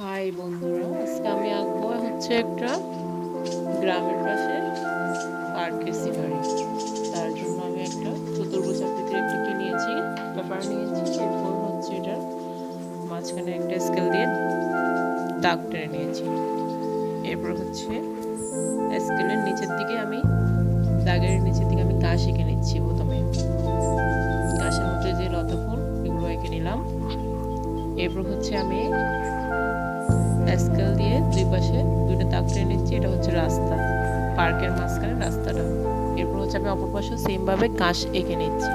High বন্ধুরা, আজকে আমি আঁকবো হচ্ছে একটা গ্রামের পাশে পার্কের সিনারি। তার জন্য আমি একটা চতুর্ভুজ আকৃতির একটা কি নিয়েছি, পেপার নিয়েছি, এরপর হচ্ছে এটা মাঝখানে একটা স্কেল দিয়ে দাগ টেনে নিয়েছি। এরপর হচ্ছে স্কেলের নিচের দিকে আমি, দাগের নিচের দিকে আমি কাশ এঁকে নিচ্ছি প্রথমে। গাছের মধ্যে যে লতা ফুল এগুলো এঁকে নিলাম। এরপর হচ্ছে আমি স্কেল দিয়ে দুই পাশে দুইটা দাগ টেনে নিচ্ছি, এটা হচ্ছে রাস্তা। পার্কের মাঝখানে রাস্তাটা। এরপর হচ্ছে আমি অপর পাশে সেম ভাবে ঘাস এঁকে নিচ্ছি।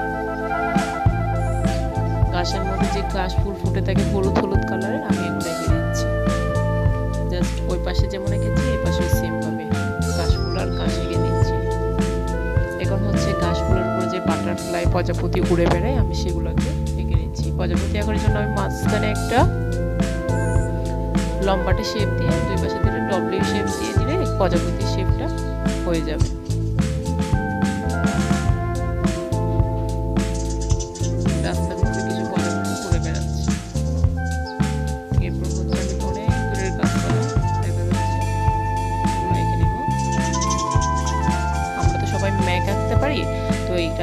ঘাসের মধ্যে যে ঘাস ফুল ফুটে থাকে হলুদ হলুদ কালারের আমি এগুলো এঁকে নিচ্ছি। জাস্ট ওই পাশে যেমন এঁকেছি, এই পাশে সেমভাবে ঘাস ফুল আর ঘাস এঁকে নিচ্ছি। এখন হচ্ছে ঘাস ফুলের উপরে যে বাটারফ্লাই প্রজাপতি উড়ে বেড়ায়, আমি সেগুলোকে এঁকে নিচ্ছি। প্রজাপতি আঁকার জন্য আমি মাঝখানে একটা লম্বাটে শেপ দিয়ে, দুই পাশে দুটো ডব্লিউ শেপ দিয়ে দিলে প্রজাপতির শেপটা হয়ে যাবে।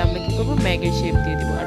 আমরা কি করব? ম্যাগের শেপ দিয়ে দিব। আর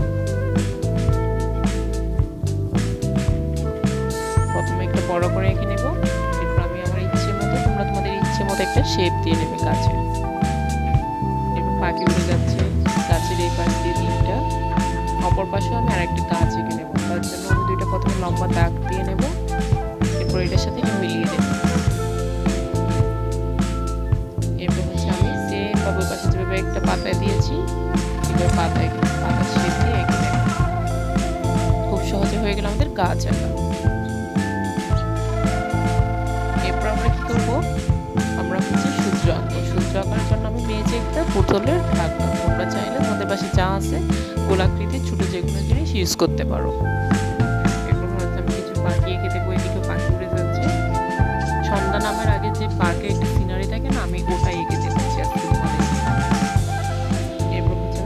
শেপ দিয়ে নেবে গাছে এরপর পাখি উড়ে যাচ্ছে, গাছের এই পাশ দিয়ে তিনটা। অপর পাশেও আমি আরেকটা গাছ এঁকে নেব। তার জন্য আমি দুইটা প্রথমে লম্বা দাগ দিয়ে নেব। এরপর এটার সাথে মিলিয়ে দেব। এরপর হচ্ছে আমি সেম বাবুর পাশে যেভাবে একটা পাতায় দিয়েছি, এবার পাতায় পাতা শেপ দিয়ে এঁকে নেব। খুব সহজে হয়ে গেল আমাদের গাছ আঁকা। এরপর আমরা কি করব? নিয়েছি একটা বোতলের ঢাকনা তোমরা চাইলে তোমাদের পাশে যা আছে গোলাকৃতির ছোটো যে কোনো জিনিস ইউজ করতে পারো। এরপর হয়তো আমি কিছু পাখি এঁকে দেবো এদিকে পাখি উড়ে যাচ্ছে। সন্ধ্যা নামের আগে যে পার্কে একটা সিনারি থাকে না, আমি ওটাই এঁকে দিচ্ছি আজকে এরপর হচ্ছে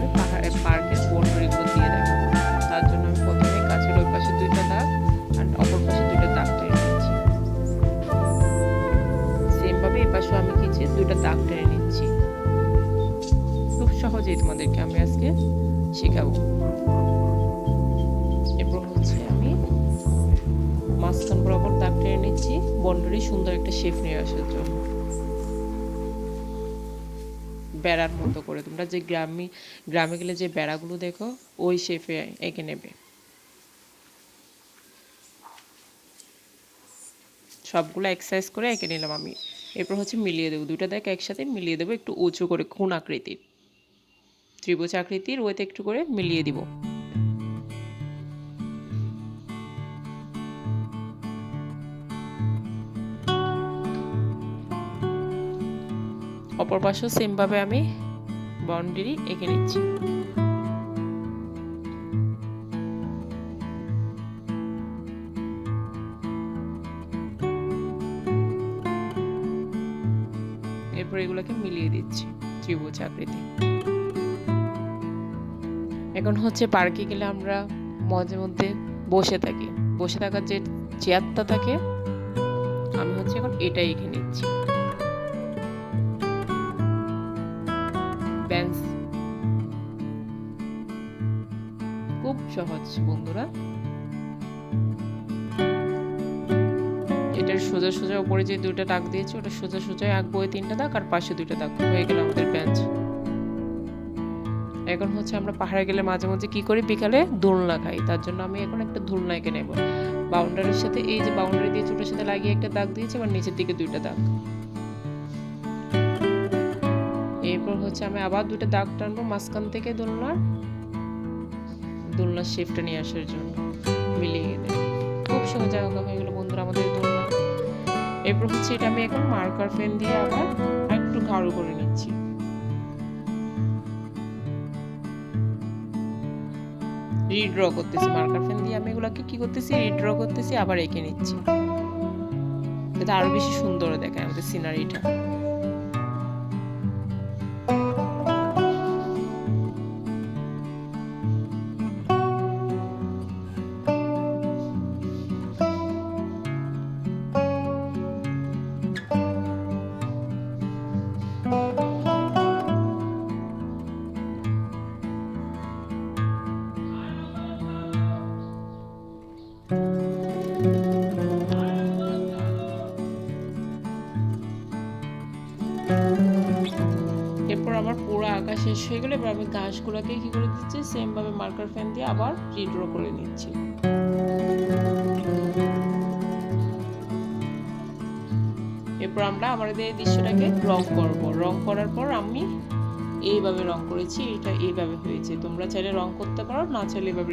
দিয়ে তার জন্য আমি প্রথমে গাছের পাশে দুইটা দাগ আর অপর পাশে দাগ নিচ্ছি। আমি কিছু দাগ টেনে নিচ্ছি। সহজেই তোমাদেরকে আমি আজকে শেখাবো। এরপর হচ্ছে আমি মাঝখান বরাবর দাগ টেনে নিচ্ছি। বন্ডরি সুন্দর একটা শেপ নিয়ে আসার জন্য। বেড়ার মতো করে। তোমরা যে গ্রামে গ্রামে গেলে যে বেড়াগুলো দেখো, ওই শেপে এঁকে নেবে। সবগুলো এক্সারসাইজ করে এঁকে নিলাম আমি। এরপর হচ্ছে মিলিয়ে দেবো। দুটো দেখ একসাথে মিলিয়ে দেবো একটু উঁচু করে, খুন আকৃতির। ত্রিভুজ আকৃতির ওইতে একটু করে মিলিয়ে দিব। অপর পাশেও সেমভাবে আমি বাউন্ডারি এঁকে নিচ্ছি। এরপর এগুলোকে মিলিয়ে দিচ্ছি ত্রিভুজ আকৃতি। এখন হচ্ছে পার্কে গেলে আমরা মাঝে মধ্যে বসে থাকি। বসে থাকার যে চেয়ারটা থাকে, আমি হচ্ছে এখন এটাই এঁকে নিচ্ছি। বেঞ্চ খুব সহজ, বন্ধুরা। এটার সোজা সোজা উপরে যে দুইটা দাগ দিয়েছি, ওটা সোজা সোজা আঁকবো ওই তিনটা দাগ, আর পাশে দুইটা দাগ হয়ে গেল আমাদের বেঞ্চ এখন হচ্ছে আমরা পাহাড়ে গেলে মাঝে মাঝে কি করি? বিকালে দোলনা খাই। তার জন্য আমি এখন একটা দোলনা এঁকে নেব। বাউন্ডারির সাথে এই যে বাউন্ডারি দিয়ে ছোটোর সাথে লাগিয়ে একটা দাগ দিয়েছি, আবার নিচের দিকে দুইটা দাগ। এরপর হচ্ছে আমি আবার দুইটা দাগ টানবো মাঝখান থেকে দোলনার দোলনার শেপটা নিয়ে আসার জন্য মিলিয়ে দেব খুব সোজা হয়ে গেলো বন্ধুরা আমাদের দোলনা। এরপর হচ্ছে এটা আমি এখন মার্কার পেন দিয়ে আবার একটু গাঢ় করে নিচ্ছি। রিড্র করতেছি। মার্কার পেন দিয়ে আমি এগুলোকে কি করতেছি? রিড্র করতেছি, আবার এঁকে নিচ্ছি। এটা আরও বেশি সুন্দর দেখায় আমাদের সিনারিটা আঁকা শেষ হয়ে গেলে এবার আমি ঘাসগুলোকে কী করে দিচ্ছি? সেমভাবে মার্কার ফ্যান দিয়ে আবার রিড্র করে নিচ্ছি। এরপর আমরা আমাদের এই দৃশ্যটাকে রং করব। রং করার পর আমি এইভাবে রং করেছি, এটা এইভাবে হয়েছে। তোমরা চাইলে রং করতে পারো, না চাইলে এভাবে